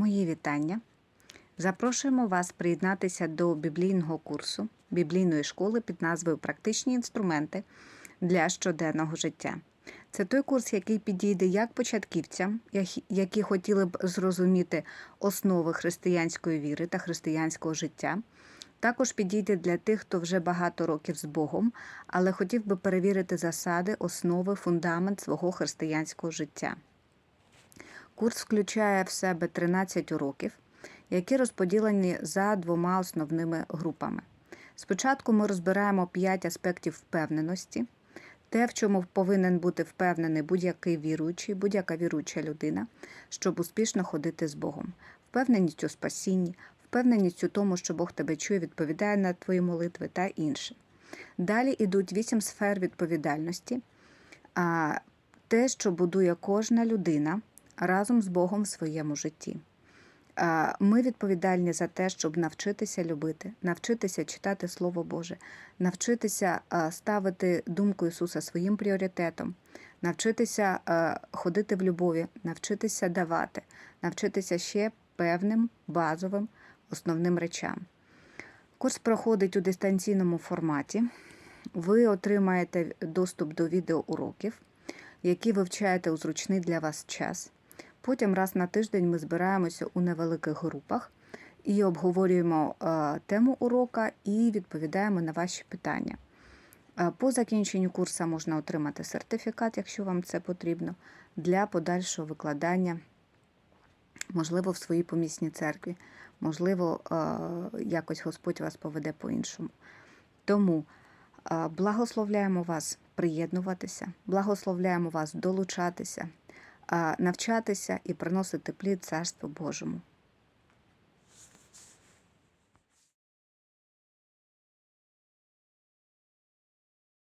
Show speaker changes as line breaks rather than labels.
Мої вітання. Запрошуємо вас приєднатися до біблійного курсу біблійної школи під назвою Практичні інструменти для щоденного життя. Це той курс, який підійде як початківцям, які- хотіли б зрозуміти основи християнської віри та християнського життя. Також підійде для тих, хто вже багато років з Богом, але хотів би перевірити засади, основи, фундамент свого християнського життя. Курс включає в себе 13 уроків, які розподілені за двома основними групами. Спочатку ми розбираємо 5 аспектів впевненості, те, в чому повинен бути впевнений будь-який віруючий, будь-яка віруюча людина, щоб успішно ходити з Богом. Впевненість у спасінні, впевненість у тому, що Бог тебе чує, відповідає на твої молитви та інше. Далі йдуть вісім сфер відповідальності, те, що будує кожна людина разом з Богом в своєму житті. Ми відповідальні за те, щоб навчитися любити, навчитися читати Слово Боже, навчитися ставити думку Ісуса своїм пріоритетом, навчитися ходити в любові, навчитися давати, навчитися ще певним базовим основним речам. Курс проходить у дистанційному форматі. Ви отримаєте доступ до відеоуроків, які вивчаєте у зручний для вас час. Потім раз на тиждень ми збираємося у невеликих групах і обговорюємо е, тему урока і відповідаємо на ваші питання. Е, По закінченню курсу можна отримати сертифікат, якщо вам це потрібно, для подальшого викладання, можливо, в своїй помісній церкві, можливо, е, якось Господь вас поведе по-іншому. Тому благословляємо вас приєднуватися, благословляємо вас долучатися, навчатися і приносити плід Царству Божому.